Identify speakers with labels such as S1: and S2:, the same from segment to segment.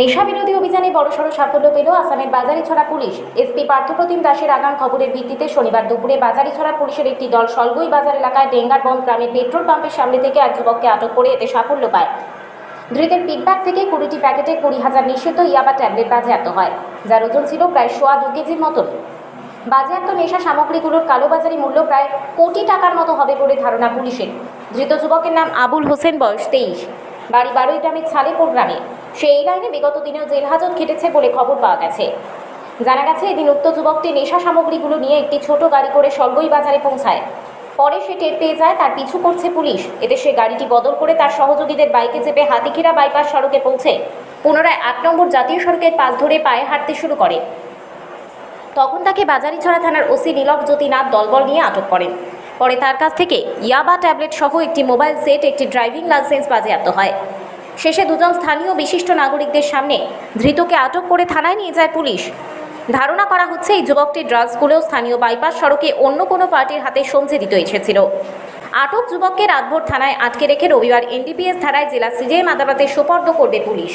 S1: নেশা বিরোধী অভিযানে বড়সড় সাফল্য পেল আসামের বাজারিছড়া পুলিশ। এসপি পার্থপ্রতিম দাসের আগাম খবরের ভিত্তিতে শনিবার দুপুরে বাজারিছড়া পুলিশের একটি দল সলগই বাজার এলাকায় ডেঙ্গার ডেঙ্গারবন্দ গ্রামের পেট্রোল পাম্পের সামনে থেকে এক যুবককে আটক করে এতে সাফল্য পায়। ধৃতের পিকব্যাগ থেকে কুড়িটি প্যাকেটে কুড়ি হাজার নিষিদ্ধ ইয়াবা ট্যাবলেট বাজেয়াপ্ত হয়, যার ওজন ছিল প্রায় সোয়া দু কেজির মতন। বাজেয়াপ্ত নেশা সামগ্রীগুলোর কালোবাজারি মূল্য প্রায় কোটি টাকার মতো হবে বলে ধারণা পুলিশের। ধৃত যুবকের নাম আবুল হোসেন, বয়স তেইশ। বাড়ি বারোই গ্রামের ছালেপুর গ্রামে। সে এই লাইনে বিগত দিনেও জেল হাজত খেটেছে বলে খবর পাওয়া গেছে। জানা গেছে, এদিন উক্ত যুবকটি নেশা সামগ্রীগুলো নিয়ে একটি ছোট গাড়ি করে সলগই বাজারে পৌঁছায়। পরে সে টের পেয়ে যায়, তার পিছু করছে পুলিশ। এতে সে গাড়িটি বদল করে তার সহযোগীদের বাইকে চেপে হাতিখিরা বাইপাস সড়কে পৌঁছে। পুনরায় আট নম্বর জাতীয় সড়কের পাশ ধরে পায়ে হাঁটতে শুরু করে। তখন তাকে বাজারিছড়া থানার ওসি নীলক জ্যোতিনাথ দলবল নিয়ে আটক করেন। পরে তার কাছ থেকে ইয়াবা ট্যাবলেট সহ একটি মোবাইল সেট, একটি ড্রাইভিং লাইসেন্স বাজেয়াপ্ত হয়। শেষে দুজন স্থানীয় বিশিষ্ট নাগরিকদের সামনে ধৃতকে আটক করে থানায় নিয়ে যায় পুলিশ। ধারণা করা হচ্ছে, এই যুবকটি ড্রাগসগুলো স্থানীয় বাইপাস সড়কে অন্য কোনো পার্টির হাতে সমঝে দিতে এসেছিল। আটক যুবককে রাতভর থানায় আটকে রেখে রবিবার এনডিপিএস ধারায় জেলা সিজিএম আদালতে সোপর্দ করবে পুলিশ।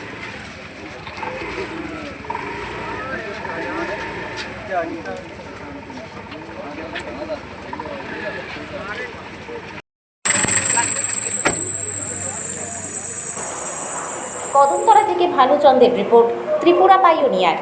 S1: কদমতলা থেকে ভানুচন্দ্রের রিপোর্ট ত্রিপুরা পাইওনিয়ার।